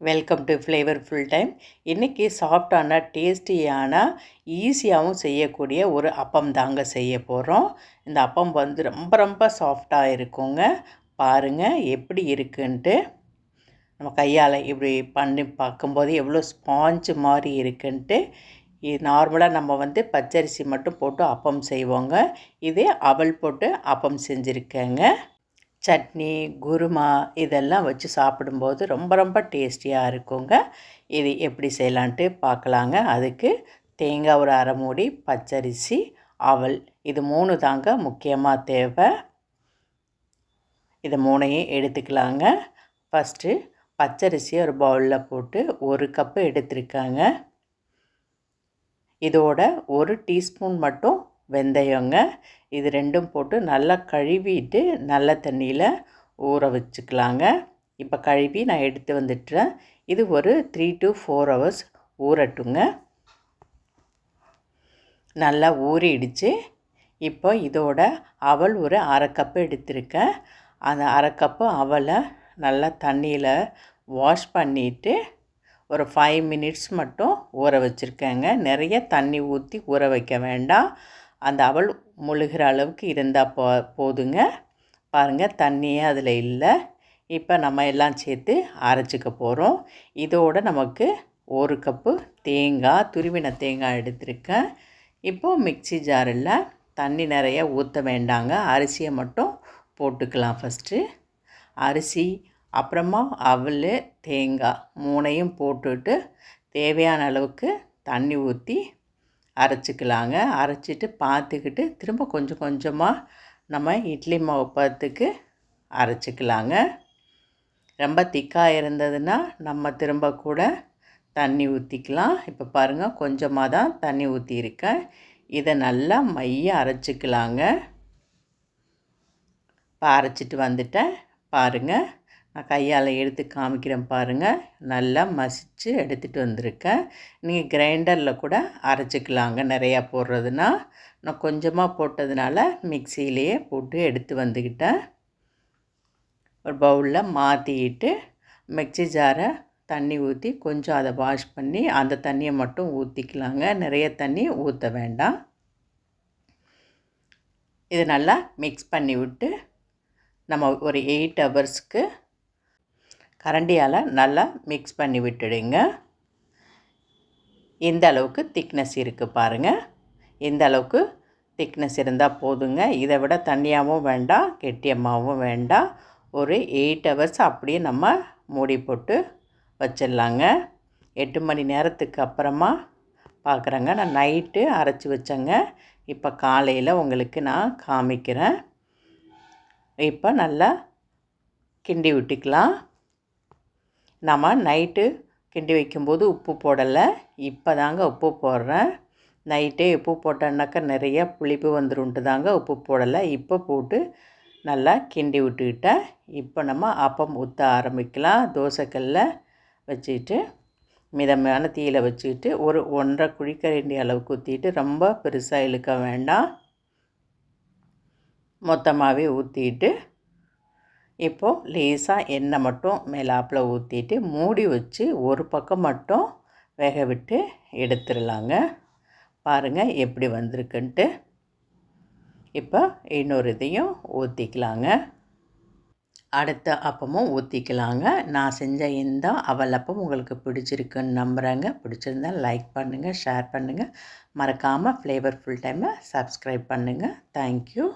Welcome to flavour full time இன்றைக்கி சாஃப்டான டேஸ்டியான ஈஸியாகவும் செய்யக்கூடிய ஒரு அப்பம் தாங்க செய்ய போகிறோம் இந்த அப்பம் வந்து ரொம்ப ரொம்ப சாஃப்டாக இருக்குங்க. பாருங்கள் எப்படி இருக்குன்ட்டு. நம்ம கையால் இப்படி பண்ணி பார்க்கும்போது எவ்வளோ ஸ்பாஞ்சு மாதிரி இருக்குன்ட்டு. இது நார்மலாக நம்ம வந்து பச்சரிசி மட்டும் போட்டு அப்பம் செய்வோங்க. இதே அவல் போட்டு அப்பம் செஞ்சுருக்கேங்க. சட்னி குருமா இதெல்லாம் வச்சு சாப்பிடும்போது ரொம்ப ரொம்ப டேஸ்டியாக இருக்குங்க. இது எப்படி செய்யலான்ட்டு பார்க்கலாங்க அதுக்கு தேங்காய் ஒரு அரை மூடி பச்சரிசி அவல். இது மூணு தாங்க முக்கியமாக தேவை. இது மூணையும் எடுத்துக்கலாங்க. ஃபஸ்ட்டு பச்சரிசியை ஒரு பவுலில் போட்டு ஒரு கப்பு எடுத்துருக்காங்க. இதோட ஒரு டீஸ்பூன் மட்டும் வெந்தயங்க. இது ரெண்டும் போட்டு நல்லா கழுவிட்டு நல்ல தண்ணியில் ஊற வச்சுக்கலாங்க. இப்போ கழுவி நான் எடுத்து வந்துட்டுறேன். இது ஒரு த்ரீ டு ஃபோர் ஹவர்ஸ் ஊறட்டுங்க. நல்லா ஊறிடுச்சு. இப்போ இதோட அவல் ஒரு அரை கப்பு எடுத்திருக்கேன். அந்த அரை கப்பு அவலை நல்லா தண்ணியில் வாஷ் பண்ணிவிட்டு ஒரு ஃபைவ் மினிட்ஸ் மட்டும் ஊற வச்சுருக்கேங்க. நிறைய தண்ணி ஊற்றி ஊற வைக்க வேண்டாம். அந்த அவல் முழுகிற அளவுக்கு இருந்தால் போ போதுங்க. பாருங்கள் தண்ணியே அதில் இல்லை. இப்போ நம்ம எல்லாம் சேர்த்து அரைச்சிக்க போகிறோம் இதோடு நமக்கு ஒரு கப்பு தேங்காய் துருவின தேங்காய் எடுத்திருக்கேன். இப்போது மிக்சி ஜாரில் தண்ணி நிறைய ஊற்ற வேண்டாங்க. அரிசியை மட்டும் போட்டுக்கலாம் ஃபஸ்ட்டு அரிசி அப்புறமா அவல் தேங்காய் மூணையும் போட்டுட்டு தேவையான அளவுக்கு தண்ணி ஊற்றி அரைச்சிக்கலாங்க. அரைச்சிட்டு பார்த்துக்கிட்டு திரும்ப கொஞ்சம் கொஞ்சமாக நம்ம இட்லி மாவு பத்துக்கு அரைச்சிக்கலாங்க. ரொம்ப திக்காக இருந்ததுன்னா நம்ம திரும்ப கூட தண்ணி ஊற்றிக்கலாம் இப்போ பாருங்கள் கொஞ்சமாக தான் தண்ணி ஊற்றியிருக்கேன் இதை நல்லா மைய அரைச்சிக்கலாங்க. இப்போ அரைச்சிட்டு வந்துட்டேன். பாருங்கள் நான் கையால் எடுத்து காமிக்கிறேன் பாருங்கள் நல்லா மசித்து எடுத்துகிட்டு வந்திருக்கேன். நீங்கள் கிரைண்டரில் கூட அரைச்சிக்கலாங்க. நிறையா போடுறதுனா நான் கொஞ்சமாக போட்டதுனால மிக்சியிலேயே போட்டு எடுத்து வந்துக்கிட்டேன். ஒரு பவுலில் மாற்றிக்கிட்டு மிக்சி ஜாரை தண்ணி ஊற்றி கொஞ்சம் அதை வாஷ் பண்ணி அந்த தண்ணியை மட்டும் ஊற்றிக்கலாங்க நிறைய தண்ணி ஊற்ற வேண்டாம். இது நல்லா மிக்ஸ் பண்ணி விட்டு நம்ம ஒரு எயிட் ஹவர்ஸ்க்கு கரண்டியால் நல்லா மிக்ஸ் பண்ணி விட்டுடுங்க. இந்த அளவுக்கு திக்னஸ் இருக்குது பாருங்கள் இந்த அளவுக்கு திக்னஸ் இருந்தால் போதுங்க. இதை விட தண்ணியாகவும் வேண்டாம் கெட்டியமாகவும் வேண்டாம். ஒரு எயிட் ஹவர்ஸ் அப்படியே நம்ம மூடி போட்டு வச்சிடலாங்க. எட்டு மணி நேரத்துக்கு அப்புறமா பார்க்குறேங்க. நான் நைட்டு அரைச்சி வச்சேங்க. இப்போ காலையில் உங்களுக்கு நான் காமிக்கிறேன். இப்போ நல்லா கிண்டி விட்டுக்கலாம். நம்ம நைட்டு கிண்டி வைக்கும்போது உப்பு போடலை. இப்போ தாங்க உப்பு போடுறேன். நைட்டே உப்பு போட்டோன்னாக்கா நிறைய புளிப்பு வந்துருன்ட்டு தாங்க உப்பு போடலை. இப்போ போட்டு நல்லா கிண்டி விட்டுக்கிட்டேன். இப்போ நம்ம அப்பம் ஊற்ற ஆரம்பிக்கலாம். தோசைக்கல்ல வச்சுக்கிட்டு மிதமான தீயில் வச்சுக்கிட்டு ஒரு ஒன்றரை குழிக்கரண்டி அளவுக்கு ஊற்றிட்டு ரொம்ப பெருசாக இழுக்க வேண்டாம். மொத்தமாகவே ஊற்றிட்டு இப்போது லேசாக எண்ணெய் மட்டும் மேலாப்பில் ஊற்றிட்டு மூடி வச்சு ஒரு பக்கம் மட்டும் வேக விட்டு எடுத்துடலாங்க. பாருங்கள் எப்படி வந்திருக்குன்ட்டு. இப்போ இன்னொரு இதையும் ஊற்றிக்கலாங்க அடுத்த அப்பமும் ஊற்றிக்கலாங்க நான் செஞ்ச இந்த அவல் அப்பம் உங்களுக்கு பிடிச்சிருக்குன்னு நம்புகிறேங்க பிடிச்சிருந்தால் லைக் பண்ணுங்கள் ஷேர் பண்ணுங்கள் மறக்காமல் ஃப்ளேவர் ஃபுல் டைமை சப்ஸ்கிரைப் பண்ணுங்கள் தேங்க்யூ